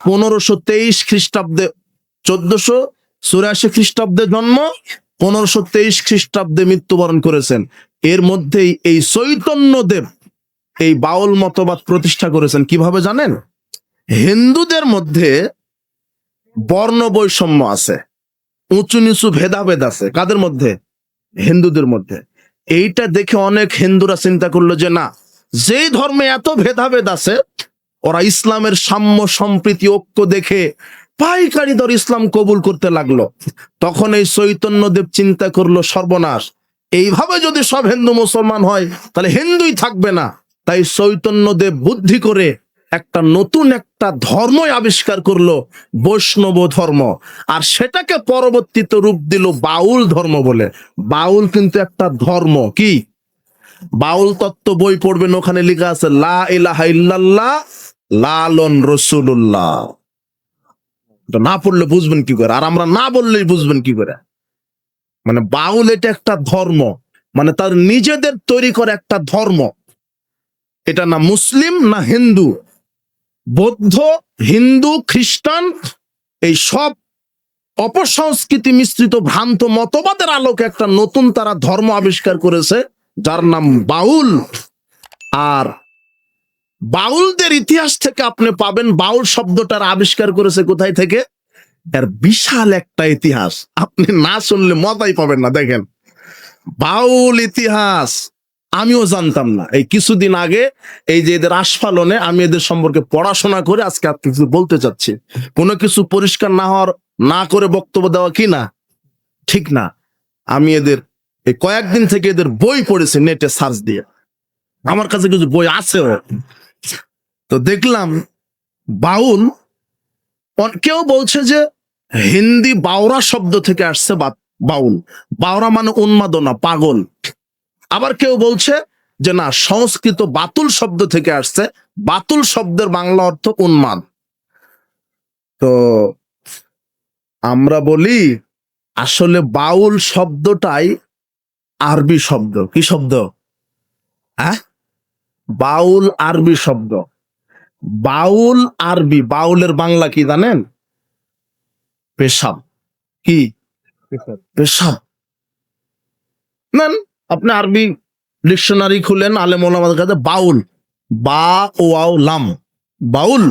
পনেরোশো তেইশ খ্রিস্টাব্দে চোদ্দশো চুরাশি খ্রিস্টাব্দে জন্ম, পনেরোশো তেইশ খ্রিস্টাব্দে মৃত্যুবরণ করেছেন। এর মধ্যেই এই চৈতন্যদেব এই বাউল মতবাদ প্রতিষ্ঠা করেছেন। কীভাবে জানেন? হিন্দুদের মধ্যে বর্ণ বৈষম্য আছে উঁচু নিচু ভেদাভেদ আছে। কাদের মধ্যে? হিন্দুদের মধ্যে। এইটা দেখে অনেক হিন্দুরা চিন্তা করল যে না, যেই ধর্মে এত ভেদাভেদ আছে ওরা ইসলামের সাম্য সম্প্রীতি ঐক্য দেখে পাইকারি দর ইসলাম কবুল করতে লাগল। তখন এই চৈতন্যদেব চিন্তা করল, সর্বনাশ, এইভাবে যদি সব হিন্দু মুসলমান হয়, তাহলে হিন্দুই থাকবে না। তাই চৈতন্যদেব বুদ্ধি করে একটা নতুন একটা ধর্মই আবিষ্কার করল, বৈষ্ণব ধর্ম। আর সেটাকে পরবর্তীতে রূপ দিল বাউল ধর্ম বলে। বাউল কিন্তু একটা ধর্ম, কি? বাউল তত্ত্ব বই পড়বেন, ওখানে লেখা আছে, লা ইলাহা ইল্লাল্লাহ লালন রসুল্লাহ না পড়লে বুঝবেন কি করে? আর আমরা না বললেই বুঝবেন কি করে? মানে বাউল এটা একটা ধর্ম। মানে তার নিজেদের তৈরি করে একটা ধর্ম। এটা না মুসলিম, না হিন্দু। বৌদ্ধ, হিন্দু, খ্রিস্টান, এই সব অপসংস্কৃতি মিশ্রিত ভ্রান্ত মতবাদের আলোকে একটা নতুন তারা ধর্ম আবিষ্কার করেছে, যার নাম বাউল। আর বাউলদের ইতিহাস থেকে আপনি পাবেন। বাউল শব্দটার আবিষ্কার করেছে কোথায় থেকে? এর বিশাল একটা ইতিহাস। আপনি না শুনলে মজাই পাবেন না, দেখেন। বাউল ইতিহাস, আমিও জানতাম না। এই কিছুদিন আগে এই যে এদের আস্ফালনে আমি এদের সম্পর্কে পড়াশোনা করে আজকে আপনি কিছু বলতে চাচ্ছি। কোনো কিছু পরিষ্কার না হওয়ার, না করে বক্তব্য দেওয়া কি না? ঠিক না। আমি এদের, এই কয়েকদিন থেকে এদের বই পড়েছি নেটে সার্চ দিয়ে। আমার কাছে কিছু বই আছেও তো দেখলাম বাউল কেউ বলছে যে হিন্দি বাউরা শব্দ থেকে আসছে বাউল। বাউরা মানে উন্মাদনা, পাগল। আবার কেউ বলছে যে না, সংস্কৃত বাতুল শব্দ থেকে আসছে। বাতুল শব্দের বাংলা অর্থ উন্মাদ তো আমরা বলি, আসলে বাউল শব্দটাই আরবি শব্দ। কি শব্দ? হ্যাঁ? বাউল আরবি শব্দ। বাউল আরবি বাউলের বাংলা কি জানেন? পেশাব। কি? পেশাব। নেন আপনি আরবি ডিকশনারি খুলেন আলেম ওলামাদের কাছে বাউল। বা ও আও লাম। বাউল?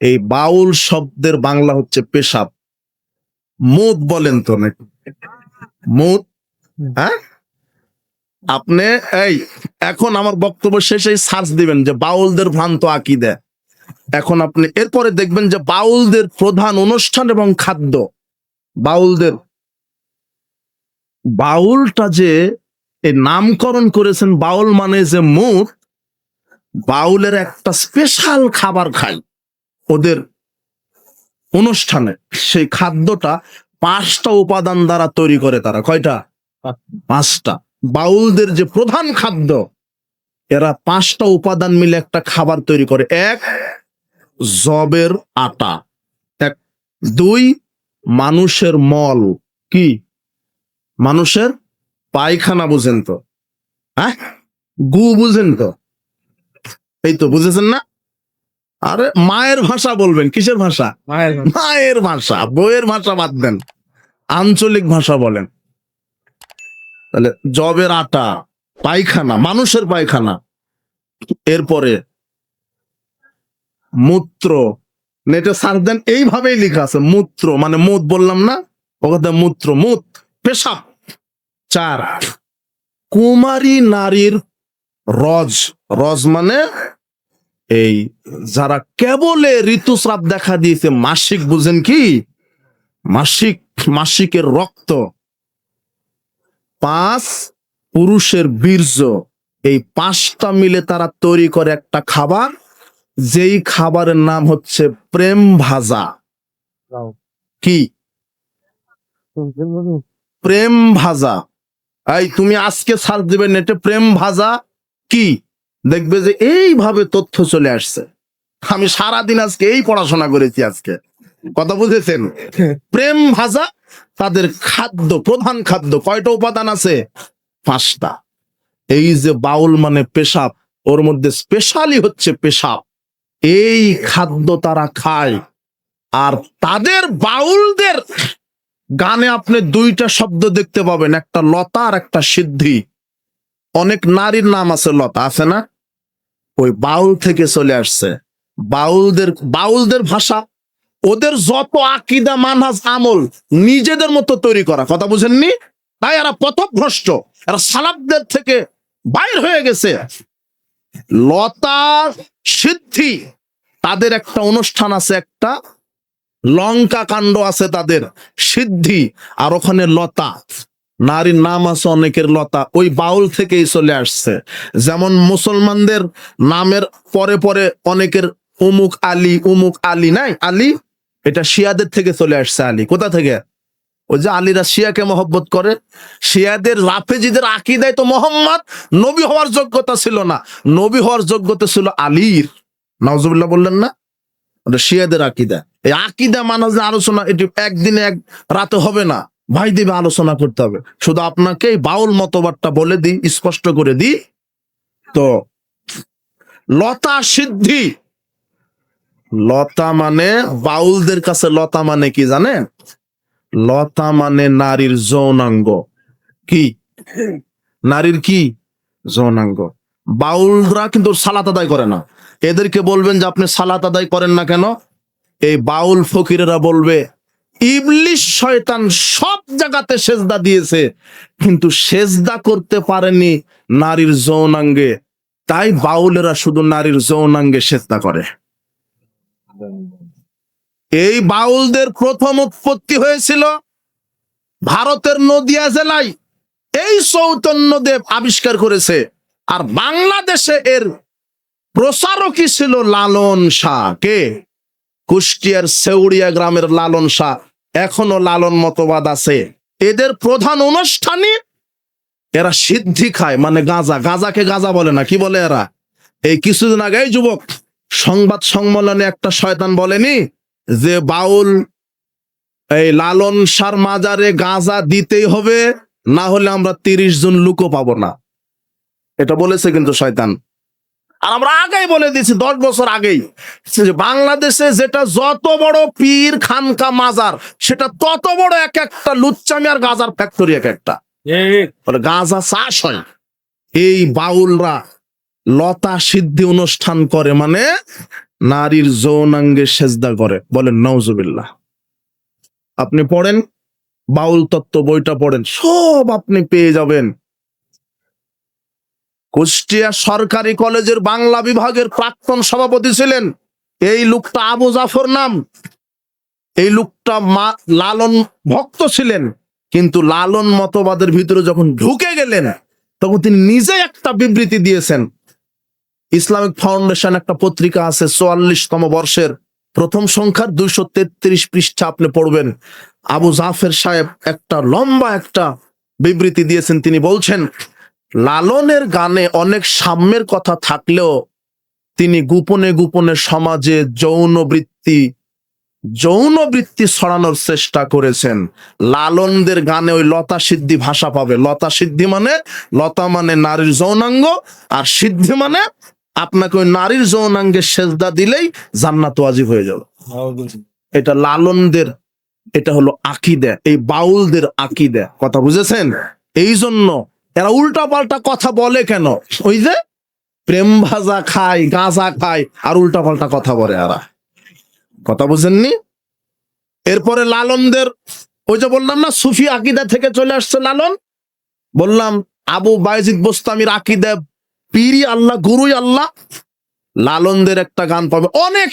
এই বাউল শব্দের বাংলা হচ্ছে পেশাব। মুদ বলেন তো নাকি? মুদ? হ্যাঁ? আপনি এই এখন আমার বক্তব্য শেষে সার্চ দিবেন যে বাউলদের ভ্রান্ত আকিদে। এখন আপনি এরপরে দেখবেন যে বাউলদের প্রধান অনুষ্ঠান এবং খাদ্য বাউলদের বাউলটা যে এই নামকরণ করেছেন বাউল মানে যে মুখ বাউলের একটা স্পেশাল খাবার খায় ওদের অনুষ্ঠানে। সেই খাদ্যটা পাঁচটা উপাদান দ্বারা তৈরি করে তারা। কয়টা? পাঁচটা। বাউলদের যে প্রধান খাদ্য এরা পাঁচটা উপাদান মিলে একটা খাবার তৈরি করে। এক জবের আটা। এক দুই মানুষের মল। কি? মানুষের পায়খানা বুঝেন তো। হ্যাঁ? গু বুঝেন তো। এই তো বুঝেছেন না? আরে মায়ের ভাষা বলবেন কিসের ভাষা? মায়ের ভাষা। বইয়ের ভাষা বাদ দেন। আঞ্চলিক ভাষা বলেন। তাহলে জবের আটা। পায়খানা, মানুষের পায়খানা। এরপরে মূত্র। নেটে সার্চ দেন এইভাবেই লেখা আছে, মূত্র। মানে মুদ বললাম না ওখানে মূত্র, মুত, পেশাব। চার, কুমারী নারীর রজ। রজ মানে এই যারা কেবলে ঋতুস্রাব দেখা দিয়েছে, মাসিক বুঝেন কি? মাসিক, মাসিকের রক্ত। পাঁচ পুরুষের বীর্য এই পাঁচটা মিলে তারা তৈরি করে একটা খাবার। যেই খাবারের নাম হচ্ছে প্রেম ভাজা। কি? প্রেম ভাজা? এই তুমি আজকে সার্চ দিবে নেটে প্রেম ভাজা। কি? দেখবে যে এইভাবে তথ্য চলে আসছে। আমি সারাদিন আজকে এই পড়াশোনা করেছি আজকে। কথা বুঝেছেন? প্রেম ভাজা তাদের খাদ্য প্রধান খাদ্য কয়টা উপাদান আছে? পাঁচটা। এই যে বাউল মানে পেশাব, ওর মধ্যে স্পেশালি হচ্ছে পেশাব। এই খাদ্য তারা খায়। আর তাদের বাউলদের গানে আপনি দুইটা শব্দ দেখতে পাবেন, একটা লতা আর একটা সিদ্ধি। অনেক নারীর নাম আছে লতা, আছে না? ওই বাউল থেকে চলে আসছে। বাউলদের বাউলদের ভাষা, ওদের যত আকিদা, মানহাজ, আমল নিজেদের মতো তৈরি করা। কথা বুঝেননি? তাই এরা পথভ্রষ্ট, এরা সালাবদের থেকে বাইর হয়ে গেছে। লতা সিদ্ধি, তাদের একটা অনুষ্ঠান আছে, একটা লঙ্কা কাণ্ড আছে তাদের, সিদ্ধি, আর ওখানে লতা। নারীর নাম আছে অনেকের লতা, ওই বাউল থেকেই চলে আসছে। যেমন মুসলমানদের নামের পরে পরে অনেকের উমুক আলী উমুক আলী, নাই আলী, এটা শিয়াদের থেকে চলে আসছে আলী। কোথা থেকে? ওই যে আলীরা শিয়াকে মহব্বত করে, শিয়াদের, রাফেজিদের আকিদায় তো মোহাম্মদ নবী হওয়ার যোগ্যতা ছিল না। নবী হওয়ার যোগ্যতা ছিল আলীর। নওয়াজুবিল্লাহ বললেন না? ওটা শিয়াদের আকিদা। এই আকিদা মানা যে আলোচনা, এটি একদিনে এক রাতে হবে না। ভাই দেবে আলোচনা করতে হবে। শুধু আপনাকে এই বাউল মতবাদটা বলে দিই, স্পষ্ট করে দিই। তো, লতা সিদ্ধি। লতা মানে বাউলদের কাছে লতা মানে কি জানেন? লতা মানে নারীর যৌনাঙ্গ। কি? নারীর কি? যৌনাঙ্গ। বাউলরা কিন্তু সালাত আদায় করে না। এদেরকে বলবেন যে, আপনি সালাত আদায় করেন না কেন? এই বাউল ফকিরেরা বলবে, ইবলিশ শয়তান সব জায়গাতে সেজদা দিয়েছে, কিন্তু সেজদা করতে পারেনি নারীর যৌনাঙ্গে। তাই বাউলেরা শুধু নারীর যৌনাঙ্গে সেজদা করে। এই বাউলদের প্রথম উৎপত্তি হয়েছিল ভারতের নদিয়া জেলায়। এই চৈতন্যদেব আবিষ্কার করেছে। আর বাংলাদেশে এর প্রচারকই ছিল লালন শাহ। কে? কুষ্টিয়ার সেউড়িয়া গ্রামের লালন শাহ। এখনও লালন মতবাদ আছে। এদের প্রধান অনুষ্ঠানে এরা সিদ্ধি খায় মানে গাঁজা। গাঁজাকে গাঁজা বলে না, কি বলে এরা? এই কিছুদিন আগে যুবক, সংবাদ সম্মেলনে একটা শয়তান বলেনি? যে বাউল এই লালন সার মাজারে গাঁজা দিতেই হবে, না হলে আমরা তিরিশ জন লুকো পাবো না। এটা বলেছে কিন্তু শয়তান। আর আমরা আগেই বলে দিয়েছি, দশ বছর আগেই বাংলাদেশে যেটা যত বড় পীর খানকা মাজার, সেটা তত বড় এক একটা লুচ্চামি আর গাঁজার ফ্যাক্টরি এক একটা। গাঁজা চাষ হয়। এই বাউলরা লতা সিদ্ধি অনুষ্ঠান করে মানে নারীর যৌনাঙ্গে সেজদা করে। বলেন নওজুবিল্লাহ আপনি পড়েন, বাউল তত্ত্ব বইটা পড়েন, সব আপনি পেয়ে যাবেন। কুষ্টিয়া সরকারি কলেজের বাংলা বিভাগের প্রাক্তন সভাপতি ছিলেন। এই লোকটা আবু জাফর নাম। এই লোকটা মা, লালন ভক্ত ছিলেন। কিন্তু লালন মতবাদের ভিতরে যখন ঢুকে গেলেন, তখন তিনি নিজে একটা বিবৃতি দিয়েছেন। ইসলামিক ফাউন্ডেশন একটা পত্রিকা আছে, চুয়াল্লিশতম বর্ষের। প্রথম সংখ্যার দুইশো তেত্রিশ পৃষ্ঠা আপনি পড়বেন। আবু জাফের সাহেব একটা লম্বা একটা বিবৃতি দিয়েছেন, তিনি বলছেন, লালনের গানে অনেক সাম্যের কথা থাকলেও তিনি গোপনে গোপনে সমাজে যৌন বৃত্তি যৌন বৃত্তি ছড়ানোর চেষ্টা করেছেন। লালনদের গানে ওই লতা সিদ্ধি ভাষা পাবে। লতা সিদ্ধি মানে লতা মানে নারীর যৌনাঙ্গ, আর সিদ্ধি মানে আপনাকে ওই নারীর যৌনাঙ্গে সেজদা দিলেই জান্নাত ওয়াজিব হয়ে যাবে। এটা লালনদের এটা হলো আকিদে এই বাউলদের আকিদে। কথা বুঝেছেন? এই জন্য এরা উল্টা পাল্টা কথা বলে কেন? ওই যে প্রেম ভাজা খায় গাঁজা খায় আর উল্টা পাল্টা কথা বলে এরা। কথা বুঝেননি? এরপরে লালনদের ওই যে বললাম না সুফি আকিদা থেকে চলে আসছে লালন? বললাম আবু বাইজিদ বোস্তামির আকিদা পীরি আল্লাহ গুরুই আল্লাহ লালনদের একটা গান পাবে। অনেক